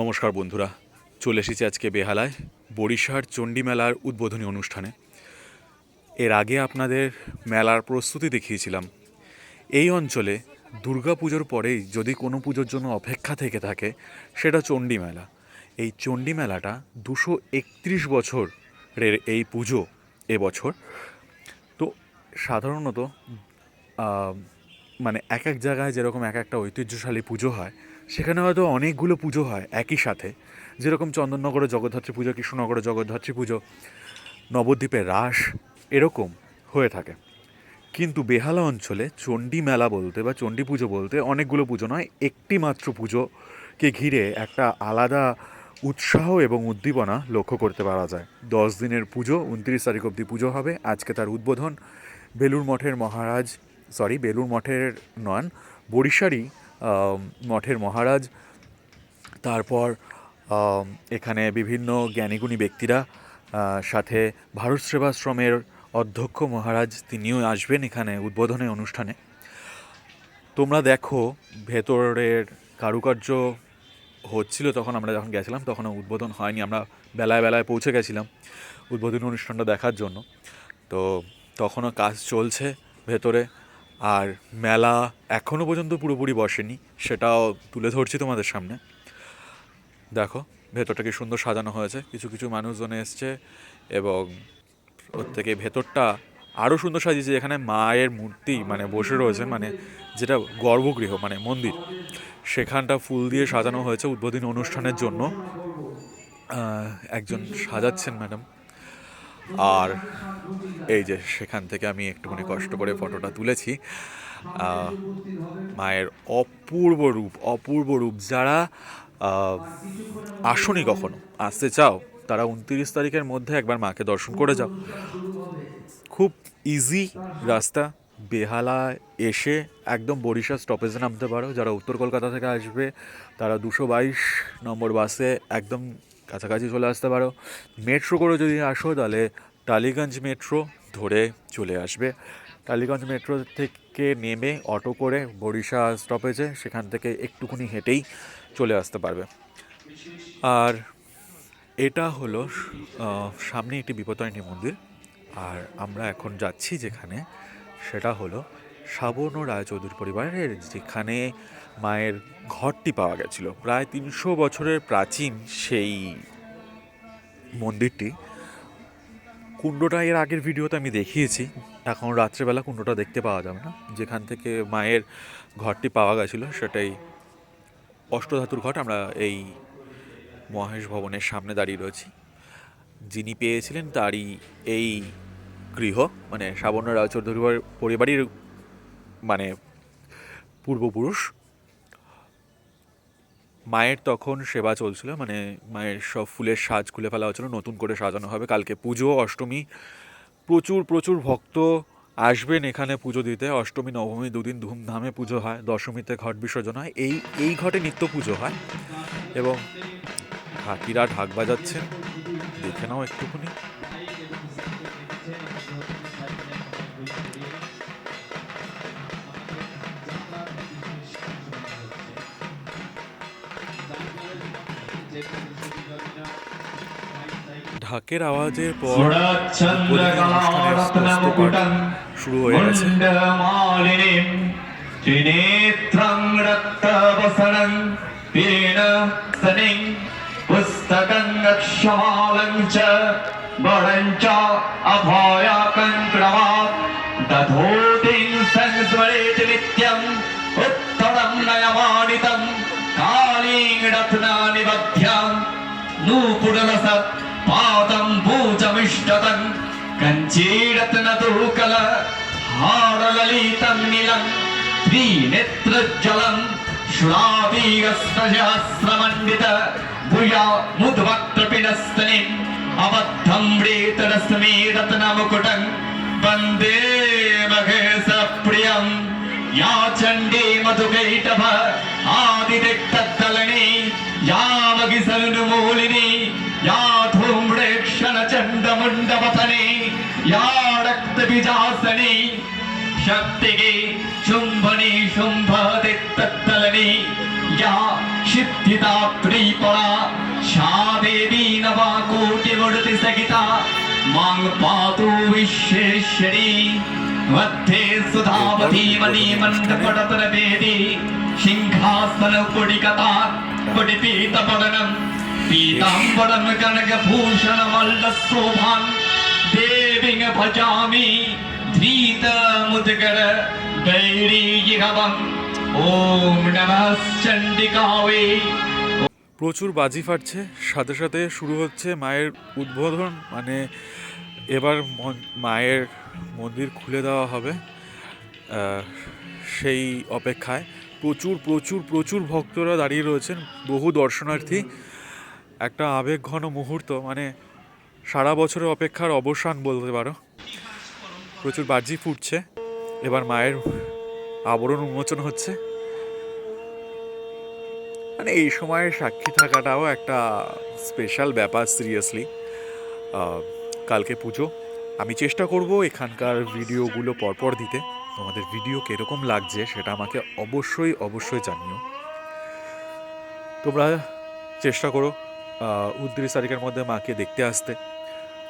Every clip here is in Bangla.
নমস্কার বন্ধুরা, চলে এসেছি আজকে বেহালায় বরিশার চণ্ডী মেলার উদ্বোধনী অনুষ্ঠানে। এর আগে আপনাদের মেলার প্রস্তুতি দেখিয়েছিলাম। এই অঞ্চলে দুর্গা পুজোর পরেই যদি কোনো পুজোর জন্য অপেক্ষা থেকে থাকে, সেটা চণ্ডী মেলা। এই চণ্ডী মেলাটা দুশো একত্রিশ বছরের এই পুজো এবছর। তো সাধারণত মানে এক এক জায়গায় যেরকম এক একটা ঐতিহ্যশালী পুজো হয়, সেখানে হয়তো অনেকগুলো পুজো হয় একই সাথে। যেরকম চন্দননগরে জগদ্ধাত্রী পুজো, কৃষ্ণনগরে জগদ্ধাত্রী পুজো, নবদ্বীপে রাস, এরকম হয়ে থাকে। কিন্তু বেহালা অঞ্চলে চণ্ডী মেলা বলতে বা চণ্ডী পুজো বলতে অনেকগুলো পুজো নয় একটি মাত্র পুজোকে ঘিরে একটা আলাদা উৎসাহ এবং উদ্দীপনা লক্ষ্য করতে পারা যায়। দশ দিনের পুজো, উনত্রিশ তারিখ অবধি পুজো হবে, আজকে তার উদ্বোধন। বেলুর মঠের মহারাজ সরি বেলুর মঠের নন বরিশারই মঠের মহারাজ। তারপর এখানে বিভিন্ন জ্ঞানীগুণী ব্যক্তিরা সাথে ভারত সেবাশ্রমের অধ্যক্ষ মহারাজ তিনিও আসবেন এখানে উদ্বোধনী অনুষ্ঠানে। তোমরা দেখো, ভেতরের কারুকার্য হচ্ছিল তখন আমরা যখন গেছিলাম তখন উদ্বোধন হয়নি, আমরা বেলায় বেলায় পৌঁছে গেছিলাম উদ্বোধনী অনুষ্ঠানটা দেখার জন্য। তো তখনও কাজ চলছে ভেতরে। আর মেলা এখনও পর্যন্ত পুরোপুরি বসেনি, সেটাও তুলে ধরছি তোমাদের সামনে। দেখো, ভেতরটাকে সুন্দর সাজানো হয়েছে, কিছু কিছু মানুষজন এসছে এবং থেকে ভেতরটা আরও সুন্দর সাজিয়েছে, যেখানে মায়ের মূর্তি মানে বসে রয়েছে মানে যেটা গর্ভগৃহ মানে মন্দির। সেখানটা ফুল দিয়ে সাজানো হয়েছে উদ্বোধন অনুষ্ঠানের জন্য। একজন সাজাচ্ছেন ম্যাডাম। আর এই যে সেখান থেকে আমি একটুখানি কষ্ট করে ফটোটা তুলেছি। মায়ের অপূর্ব রূপ অপূর্ব রূপ। যারা আসনি কখনো, আসতে চাও, তারা উনত্রিশ তারিখের মধ্যে একবার মাকে দর্শন করে যাও। খুব ইজি রাস্তা বেহালা এসে একদম বরিশা স্টপেজে নামতে পারো। যারা উত্তর কলকাতা থেকে আসবে, তারা দুশো বাইশ নম্বর বাসে একদম কাছাকাছি চলে আসতে পারো। মেট্রো করে যদি আসো, তাহলে টালিগঞ্জ মেট্রো ধরে চলে আসবে। টালিগঞ্জ মেট্রো থেকে নেমে অটো করে বরিশা স্টপেজে সেখান থেকে একটুখানি হেঁটেই চলে আসতে পারবে। আর এটা হলো সামনে একটি বিপত্তারিণী মন্দির। আর আমরা এখন যাচ্ছি যেখানে, সেটা হলো সাবর্ণ রায়চৌধুরী পরিবারের, যেখানে মায়ের ঘরটি পাওয়া গেছিল। প্রায় তিনশো বছরের প্রাচীন সেই মন্দিরটি। কুণ্ডটা এর আগের ভিডিওতে আমি দেখিয়েছি। এখন রাত্রেবেলা কুণ্ডটা দেখতে পাওয়া যাবে না। যেখান থেকে মায়ের ঘরটি পাওয়া গেছিল, সেটাই অষ্টধাতুর ঘট আমরা এই মহেশ ভবনের সামনে দাঁড়িয়ে রয়েছি। যিনি পেয়েছিলেন তারই এই গৃহ মানে সাবর্ণ রায়চৌধুরী পরিবারের মানে পূর্বপুরুষ। মায়ের তখন সেবা চলছিল মানে মায়ের সব ফুলের সাজ খুলে ফেলা হচ্ছিল নতুন করে সাজানো হবে। কালকে পুজো, অষ্টমী, প্রচুর প্রচুর ভক্ত আসবেন এখানে পুজো দিতে। অষ্টমী, নবমী দুদিন ধুমধামে পুজো হয়, দশমীতে ঘট বিসর্জন হয়। এই এই ঘটে নিত্য পুজো হয় এবং ঢাকিরা ঢাক বাজাচ্ছেন। দেখে নাও একটুখানি। ঢাকের আওয়াজের পর শুরু হয়ে গেছে। মুন্ডমালিনীম ত্রিনেত্রং রক্তবসনং পীন সনিং পুস্তকং অক্ষমালং চ বড়ং চ অভয়াকং ক্রমাৎ। দধোতিং সংস্মরেত ನೂಪುಡಲಸ ಪಾದಂ ಭೂಜಮಿಷ್ಟತಂ ಕಂಚೀಡತನ ತುಳುಕಲ ಹಾಡಲಲಿತಂ ನಿಲಂ ತ್ರಿನೇತ್ರಜ್ಜಲಂ ಶ್ರಾವೀಗಸ್ತ್ರಶಾಸ್ತ್ರಮಂಡಿತ ಭುಯಾ ಮುದ್ವಕ್ತಪಿಣಸ್ತನಿ ಅಬದ್ಧಂ ವ್ರೇತಡಸ್ಮೇ ರತ್ನ ಮುಕುಟಂ వందే మహేశ ప్రియం యా చండీ మధుకైటవ ఆదిదిక్త ದಾರಿಣಿ ಯಾ ಧೂಮ್ರೇಕ್ಷಣ ಚಂಡ ಮಂಡಪತನಿ ಯಾ ರಕ್ತ ಬಿಜಾಸನಿ ಶಕ್ತಿಗೆ ಶುಂಭನಿ ಶುಂಭದೆ ತತ್ತಲನಿ ಯಾ ಶಿಪ್ತಿತಾ ಪ್ರೀಪರ ಶಾದೇವಿ ನವ ಕೋಟಿ ಒಡತಿ ಸಗಿತ ಮಾಂಗ್ ಪಾತು ವಿಶ್ವೇಶ್ವರಿ ಮಧ್ಯೆ ಸುಧಾವತಿ ಮನಿ ಮಂಡಪಡತನ ಬೇದಿ ಸಿಂಹಾಸನ ಪುಡಿಕತಾ ಪುಡಿಪೀತ ಪಡನಂ শোভান দেবীং ভজামি ধৃত মুদগর গৈরীগম ওম নমঃ চণ্ডিকায়ে প্রচুর বাজি ফাটছে, সাথে সাথে শুরু হচ্ছে মায়ের উদ্বোধন মানে এবার মায়ের মন্দির খুলে দেওয়া হবে সেই অপেক্ষায়। প্রচুর প্রচুর প্রচুর ভক্তরা দাঁড়িয়ে রয়েছেন, বহু দর্শনার্থী। একটা আবেগঘন মুহূর্ত মানে সারা বছরের অপেক্ষার অবসান বলতে পারো। প্রচুর বাজি ফুটছে, এবার মায়ের আবরণ উন্মোচন হচ্ছে। মানে এই সময়ে সাক্ষী থাকাটাও একটা স্পেশাল ব্যাপার সিরিয়াসলি কালকে পুজো। আমি চেষ্টা করব এখানকার ভিডিওগুলো পরপর দিতে। তোমাদের ভিডিও কীরকম লাগছে সেটা আমাকে অবশ্যই অবশ্যই জানিও। তোমরা চেষ্টা করো উনত্রিশ তারিখের মধ্যে মাকে দেখতে আসতে।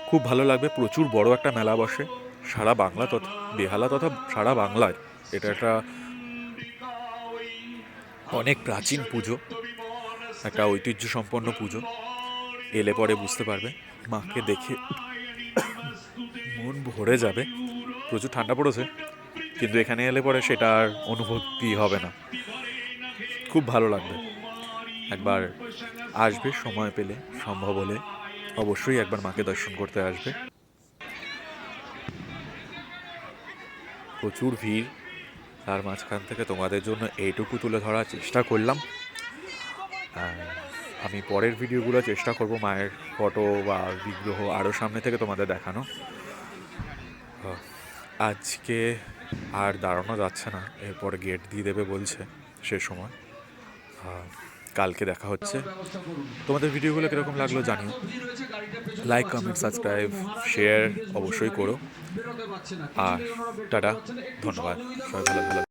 খুব ভালো লাগবে, প্রচুর বড় একটা মেলা বসে, সারা বাংলা তথা, বেহালা তথা সারা বাংলায়। এটা একটা অনেক প্রাচীন পুজো, একটা ঐতিহ্য সম্পন্ন পুজো। এলে পরে বুঝতে পারবে, মাকে দেখে মন ভরে যাবে। প্রচুর ঠান্ডা পড়েছে, কিন্তু এখানে এলে পরে সেটা আর অনুভূতি হবে না। খুব ভালো লাগবে। একবার আসবে, সময় পেলে, সম্ভব হলে অবশ্যই একবার মাকে দর্শন করতে আসবে। প্রচুর ভিড়, তার মাঝখান থেকে তোমাদের জন্য এইটুকু তুলে ধরার চেষ্টা করলাম। আমি পরের ভিডিওগুলো চেষ্টা করব মায়ের ফটো বা বিগ্রহ আরও সামনে থেকে তোমাদের দেখানো। আজকে আর দাঁড়ানো যাচ্ছে না, এরপর গেট দিয়ে দেবে বলছে সে সময়। কালকে দেখা হচ্ছে। তোমাদের ভিডিওগুলো কীরকম লাগল জানিও। লাইক কমেন্ট সাবস্ক্রাইব শেয়ার অবশ্যই করো। আর টাটা, ধন্যবাদ। সবাই ভালো ভালো